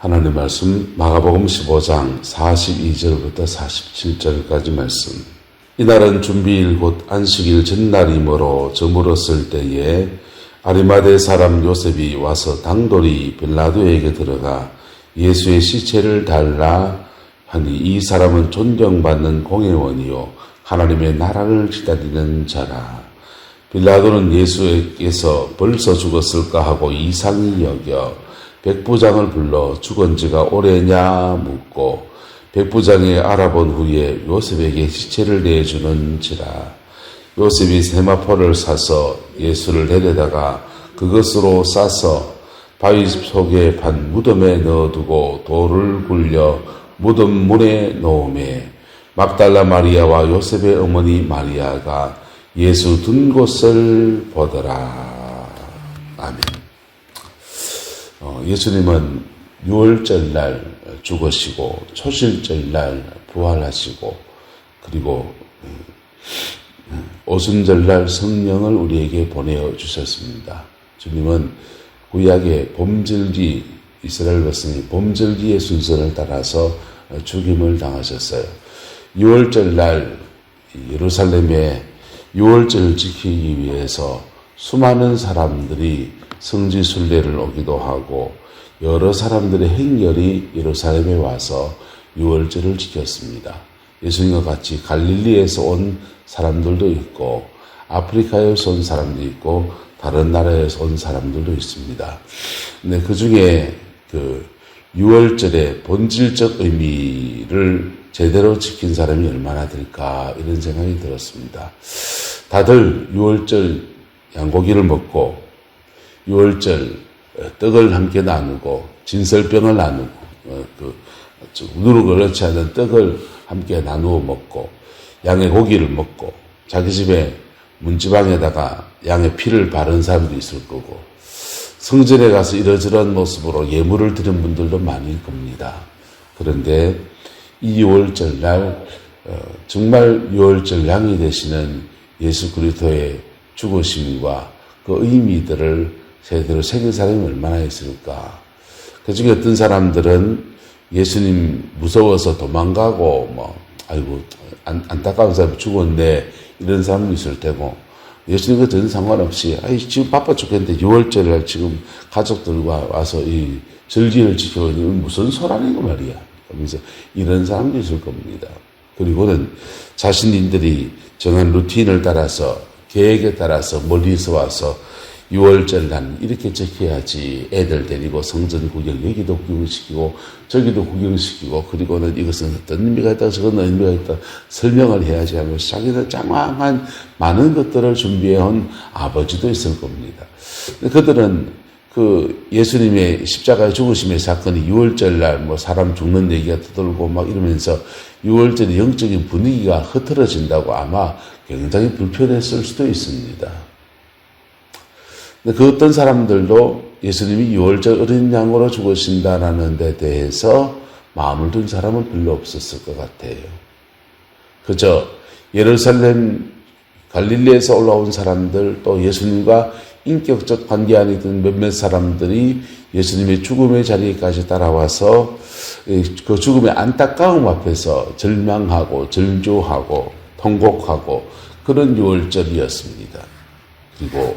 하나님 말씀 마가복음 15장 42절부터 47절까지 말씀. 이날은 준비일 곧 안식일 전날이므로 저물었을 때에 아리마대 사람 요셉이 와서 당돌이 빌라도에게 들어가 예수의 시체를 달라 하니 이 사람은 존경받는 공회원이요 하나님의 나라를 기다리는 자라. 빌라도는 예수께서 벌써 죽었을까 하고 이상히 여겨 백부장을 불러 죽은 지가 오래냐 묻고 백부장이 알아본 후에 요셉에게 시체를 내주는지라 요셉이 세마포를 사서 예수를 내려다가 그것으로 싸서 바위 속에 반 무덤에 넣어두고 돌을 굴려 무덤 문에 놓음에 막달라 마리아와 요셉의 어머니 마리아가 예수 둔 곳을 보더라. 아멘. 어, 예수님은 6월절 날 죽으시고 초실절 날 부활하시고 그리고 음, 음, 오순절 날 성령을 우리에게 보내어 주셨습니다. 주님은 구약의 봄절기 이스라엘 백성이 봄절기의 순서를 따라서 죽임을 당하셨어요. 6월절 날 예루살렘에 6월절을 지키기 위해서 수많은 사람들이 성지 순례를 오기도 하고 여러 사람들의 행렬이 예루살렘에 와서 6월절을 지켰습니다. 예수님과 같이 갈릴리에서 온 사람들도 있고 아프리카에서 온 사람도 있고 다른 나라에서 온 사람들도 있습니다. 근데 그 중에 그 6월절의 본질적 의미를 제대로 지킨 사람이 얼마나 될까 이런 생각이 들었습니다. 다들 6월절 양고기를 먹고 6월절 떡을 함께 나누고 진설병을 나누고 어, 그 누르 그렇지 않은 떡을 함께 나누어 먹고 양의 고기를 먹고 자기 집에 문지방에다가 양의 피를 바른 사람도 있을 거고 성전에 가서 이러저런 모습으로 예물을 드린 분들도 많을 겁니다. 그런데 이 6월절 날 어, 정말 6월절 양이 되시는 예수 그리스도의 죽으심과 그 의미들을 제대로 새긴 사람이 얼마나 있을까. 그 중에 어떤 사람들은 예수님 무서워서 도망가고, 뭐, 아이고, 안, 안타까운 사람이 죽었네. 이런 사람도 있을 테고, 예수님과 전혀 상관없이, 아이, 지금 바빠 죽겠는데 6월절에 지금 가족들과 와서 이 절기를 지켜보니 무슨 소란이고 말이야. 그러면서 이런 사람도 있을 겁니다. 그리고는 자신들이 정한 루틴을 따라서 계획에 따라서 멀리서 와서 6월절 난 이렇게 지켜야지 애들 데리고 성전 구경 여기도 구경시키고 저기도 구경시키고 그리고는 이것은 어떤 의미가 있다 저건 의미가 있다 설명을 해야지 하면서 자기들 장황한 많은 것들을 준비해온 아버지도 있을 겁니다. 그들은 그 예수님의 십자가의 죽으심의 사건이 6월절 날 뭐 사람 죽는 얘기가 떠돌고 막 이러면서 6월절의 영적인 분위기가 흐트러진다고 아마 굉장히 불편했을 수도 있습니다. 그 어떤 사람들도 예수님이 6월절 어린 양으로 죽으신다라는 데 대해서 마음을 둔 사람은 별로 없었을 것 같아요. 그저 예루살렘 갈릴리에서 올라온 사람들 또 예수님과 인격적 관계 안에 있던 몇몇 사람들이 예수님의 죽음의 자리까지 따라와서 그 죽음의 안타까움 앞에서 절망하고 절조하고 통곡하고 그런 6월절이었습니다. 그리고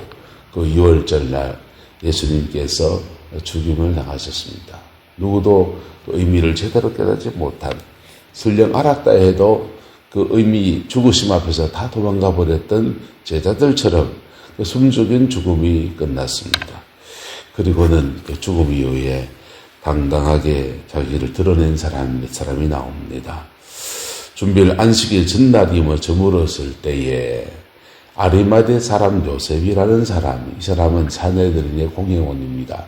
그 6월절 날 예수님께서 죽임을 당하셨습니다. 누구도 그 의미를 제대로 깨닫지 못한 설령 알았다 해도 그 의미 죽으심 앞에서 다 도망가 버렸던 제자들처럼 그 숨죽인 죽음이 끝났습니다. 그리고는 그 죽음 이후에 당당하게 자기를 드러낸 사람 몇 사람이 나옵니다. 준비를 안식일 전날이며 저물었을 때에 아리마대 사람 요셉이라는 사람, 이 사람은 사내들의 공회원입니다.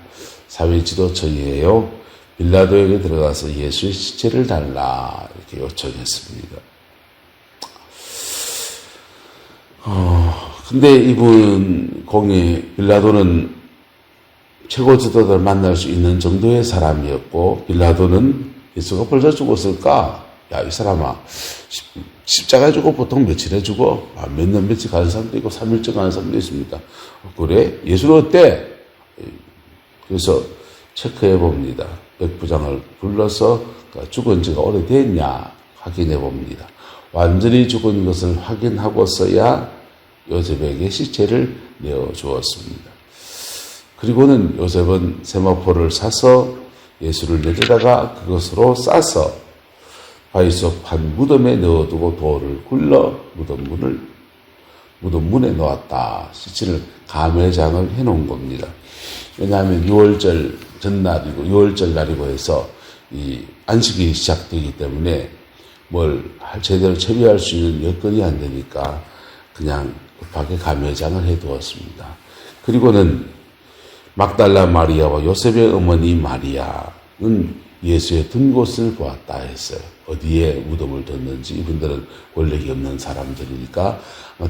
사회 지도처이에요. 빌라도에게 들어가서 예수의 시체를 달라 이렇게 요청했습니다. 어, 근데 이분 공예 빌라도는 최고 지도자를 만날 수 있는 정도의 사람이었고 빌라도는 예수가 벌써 죽었을까? 야, 이 사람아, 십자가에 죽어 보통 며칠에 죽어? 아, 몇 년, 며칠 가는 사람도 있고, 3일째 가는 사람도 있습니다. 그래? 예수는 어때? 그래서 체크해 봅니다. 백부장을 불러서 그 죽은 지가 오래됐냐 확인해 봅니다. 완전히 죽은 것을 확인하고서야 요셉에게 시체를 내어 주었습니다. 그리고는 요셉은 세마포를 사서 예수를 내려다가 그것으로 싸서 바위속 한 무덤에 넣어두고 돌을 굴러 무덤 문을 무덤 문에 놓았다. 시체를 감회장을 해놓은 겁니다. 왜냐하면 6월절 전날이고 6월절 날이고 해서 이 안식이 시작되기 때문에 뭘 제대로 처리할 수 있는 여건이 안 되니까 그냥 급하게 감회장을 해두었습니다. 그리고는 막달라 마리아와 요셉의 어머니 마리아는 예수의 든 곳을 보았다 했어요. 어디에 무덤을 뒀는지 이분들은 권력이 없는 사람들이니까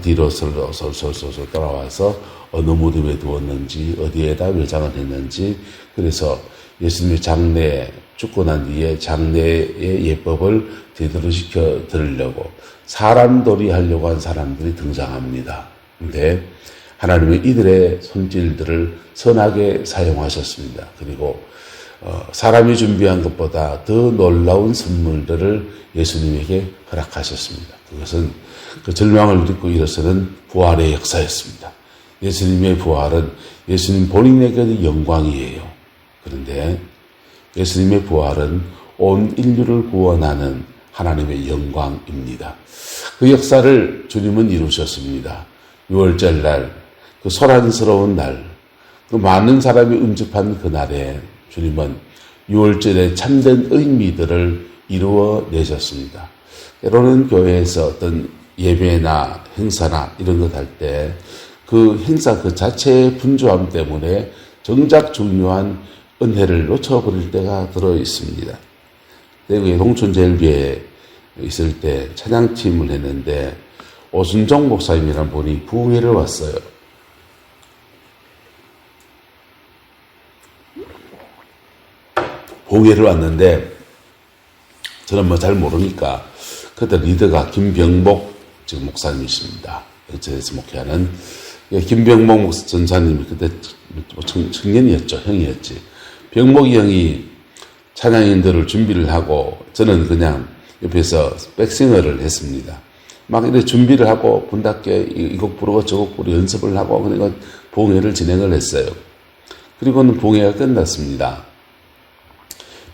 뒤로 솔솔솔솔 돌아와서 어느 무덤에 두었는지 어디에다 외장을 했는지 그래서 예수님의 장례 죽고 난 뒤에 장례의 예법을 제대로 시켜 드리려고 사람돌이 하려고 한 사람들이 등장합니다. 근데 하나님은 이들의 손질들을 선하게 사용하셨습니다. 그리고 어, 사람이 준비한 것보다 더 놀라운 선물들을 예수님에게 허락하셨습니다. 그것은 그 절망을 듣고 일어서는 부활의 역사였습니다. 예수님의 부활은 예수님 본인에게는 영광이에요. 그런데 예수님의 부활은 온 인류를 구원하는 하나님의 영광입니다. 그 역사를 주님은 이루셨습니다. 6월절 날, 그 소란스러운 날, 그 많은 사람이 음습한 그 날에 주님은 6월절의 참된 의미들을 이루어 내셨습니다. 때로는 교회에서 어떤 예배나 행사나 이런 것 할 때 그 행사 그 자체의 분주함 때문에 정작 중요한 은혜를 놓쳐버릴 때가 들어 있습니다. 대구의 동촌제일교회에 있을 때 찬양팀을 했는데 오순정 목사님이란 분이 부회를 왔어요. 부회를 왔는데 저는 뭐 잘 모르니까 그때 리더가 김병복 지금 목사님이십니다. 저에서 목회하는 예, 김병목 전사님이 그때 뭐 청, 청년이었죠. 형이었지. 병목이 형이 찬양인들을 준비를 하고 저는 그냥 옆에서 백싱어를 했습니다. 막 이렇게 준비를 하고 분답게 이 곡 부르고 저 곡 부르고 연습을 하고 그러니까 봉회를 진행을 했어요. 그리고는 봉회가 끝났습니다.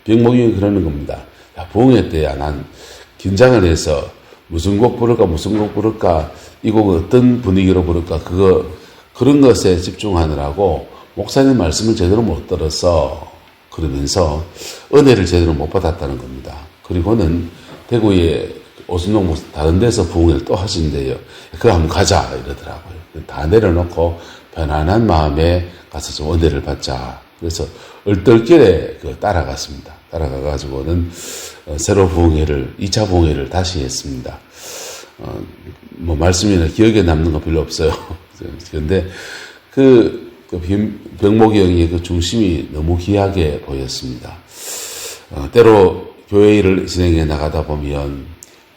병목이 그러는 겁니다. 야, 봉회 때야 난 긴장을 해서 무슨 곡 부를까 무슨 곡 부를까 이 곡은 어떤 분위기로 부를까 그거 그런 것에 집중하느라고 목사님 말씀을 제대로 못 들어서 그러면서 은혜를 제대로 못 받았다는 겁니다. 그리고는 대구에 오순동 목사 다른 데서 부흥을 또 하신대요. 그거 한번 가자 이러더라고요. 다 내려놓고 편안한 마음에 가서 좀 은혜를 받자. 그래서 얼떨결에 그 따라갔습니다. 따라가가지고는 어, 새로 부흥회를 2차 부흥회를 다시 했습니다. 어, 뭐 말씀이나 기억에 남는 거 별로 없어요. 그런데 그, 그 병목이 형의 그 중심이 너무 귀하게 보였습니다. 어, 때로 교회 일을 진행해 나가다 보면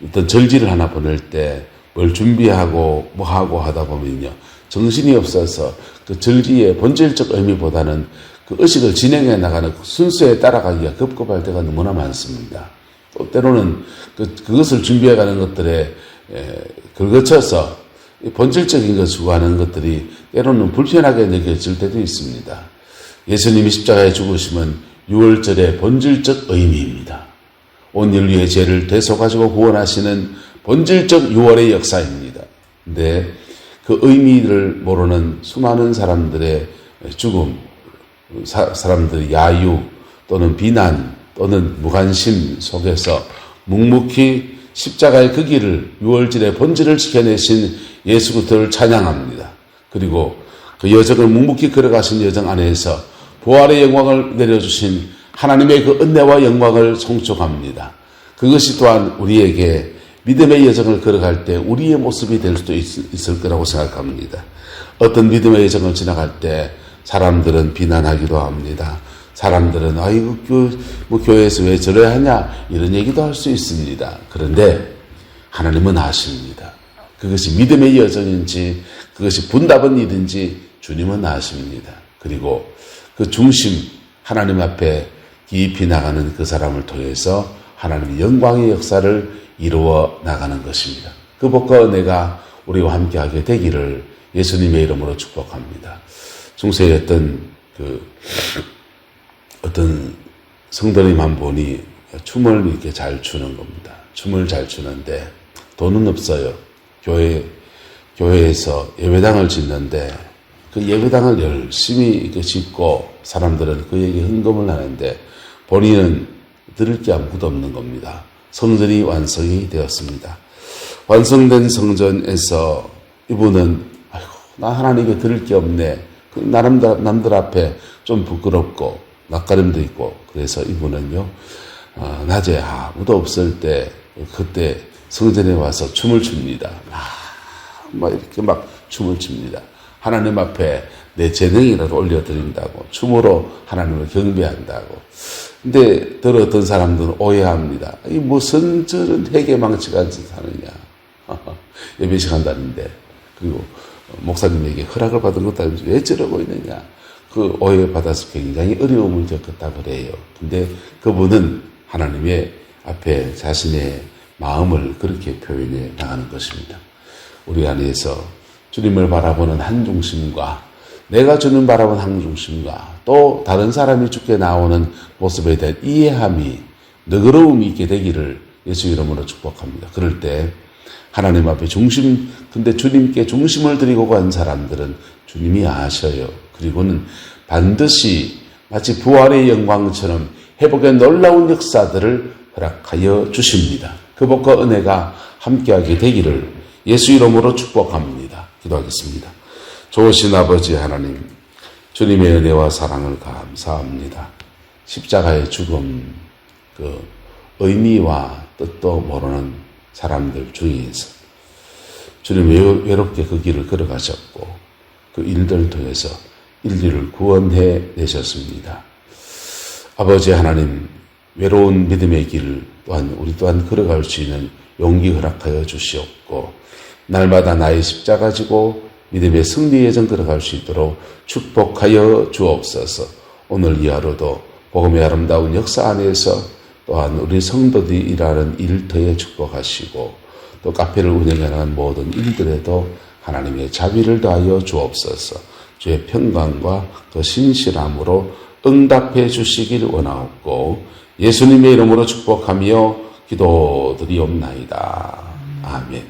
어떤 절지를 하나 보낼 때 뭘 준비하고 뭐 하고 하다 보면요. 정신이 없어서 그 절지의 본질적 의미보다는 그 의식을 진행해 나가는 그 순서에 따라가기가 급급할 때가 너무나 많습니다. 또 때로는 그, 그것을 준비해 가는 것들에 에, 긁어쳐서 본질적인 것을 구하는 것들이 때로는 불편하게 느껴질 때도 있습니다. 예수님이 십자가에 죽으심은 6월절의 본질적 의미입니다. 온 인류의 죄를 대속하시고 구원하시는 본질적 6월의 역사입니다. 근데 그 의미를 모르는 수많은 사람들의 죽음, 사, 사람들의 야유 또는 비난 또는 무관심 속에서 묵묵히 십자가의 그 길을 6월절의 본질을 지켜내신 예수 그리스도를 찬양합니다. 그리고 그 여정을 묵묵히 걸어가신 여정 안에서 부활의 영광을 내려주신 하나님의 그 은혜와 영광을 송축합니다. 그것이 또한 우리에게 믿음의 여정을 걸어갈 때 우리의 모습이 될 수도 있, 을 거라고 생각합니다. 어떤 믿음의 여정을 지나갈 때 사람들은 비난하기도 합니다. 사람들은 아이고 교, 뭐 교회에서 왜 저래야 하냐 이런 얘기도 할 수 있습니다. 그런데 하나님은 아십니다. 그것이 믿음의 여정인지 그것이 분답은 일인지 주님은 아십니다. 그리고 그 중심 하나님 앞에 깊이 나가는 그 사람을 통해서 하나님의 영광의 역사를 이루어 나가는 것입니다. 그 복과 은혜가 우리와 함께하게 되기를 예수님의 이름으로 축복합니다. 중세의 어떤 그 어떤 성도님만 보니 춤을 이렇게 잘 추는 겁니다. 춤을 잘 추는데 돈은 없어요. 교회 교회에서 예배당을 짓는데 그 예배당을 열심히 이렇게 짓고 사람들은 그에게 헌금을 하는데 본인은 들을 게 아무것도 없는 겁니다. 성전이 완성이 되었습니다. 완성된 성전에서 이분은 아이고 나 하나님께 들을 게 없네. 그 나름대로 남들 앞에 좀 부끄럽고 낯가림도 있고 그래서 이분은요 어, 낮에 아무도 없을 때 그때 성전에 와서 춤을 춥니다. 막, 막 이렇게 막 춤을 춥니다. 하나님 앞에 내 재능이라도 올려드린다고 춤으로 하나님을 경배한다고. 근데 들 어떤 사람들은 오해합니다. 이 무슨 저런 회개망치가 사느냐. 예배 시간 다는데 그리고 목사님에게 허락을 받은 것도 아니면서 왜 저러고 있느냐. 그 오해받아서 굉장히 어려움을 겪었다 그래요. 근데 그분은 하나님의 앞에 자신의 마음을 그렇게 표현해 나가는 것입니다. 우리 안에서 주님을 바라보는 한 중심과 내가 주님 바라보는 한 중심과 또 다른 사람이 죽게 나오는 모습에 대한 이해함이 너그러움이 있게 되기를 예수 이름으로 축복합니다. 그럴 때 하나님 앞에 중심, 근데 주님께 중심을 드리고 간 사람들은 주님이 아셔요. 그리고는 반드시 마치 부활의 영광처럼 회복의 놀라운 역사들을 허락하여 주십니다. 그 복과 은혜가 함께하게 되기를 예수 이름으로 축복합니다. 기도하겠습니다. 좋으신 아버지 하나님, 주님의 은혜와 사랑을 감사합니다. 십자가의 죽음, 그 의미와 뜻도 모르는 사람들 중에서 주님 외롭게 그 길을 걸어가셨고 그 일들을 통해서 인류를 구원해 내셨습니다. 아버지 하나님, 외로운 믿음의 길 또한 우리 또한 걸어갈 수 있는 용기 허락하여 주시옵고 날마다 나의 십자가 지고 믿음의 승리 예정 들어갈 수 있도록 축복하여 주옵소서. 오늘 이 하루도 복음의 아름다운 역사 안에서 또한 우리 성도들이 일하는 일터에 축복하시고 또 카페를 운영하는 모든 일들에도 하나님의 자비를 더하여 주옵소서. 주의 평강과 그 신실함으로 응답해 주시길 원하옵고 예수님의 이름으로 축복하며 기도드리옵나이다. 아멘.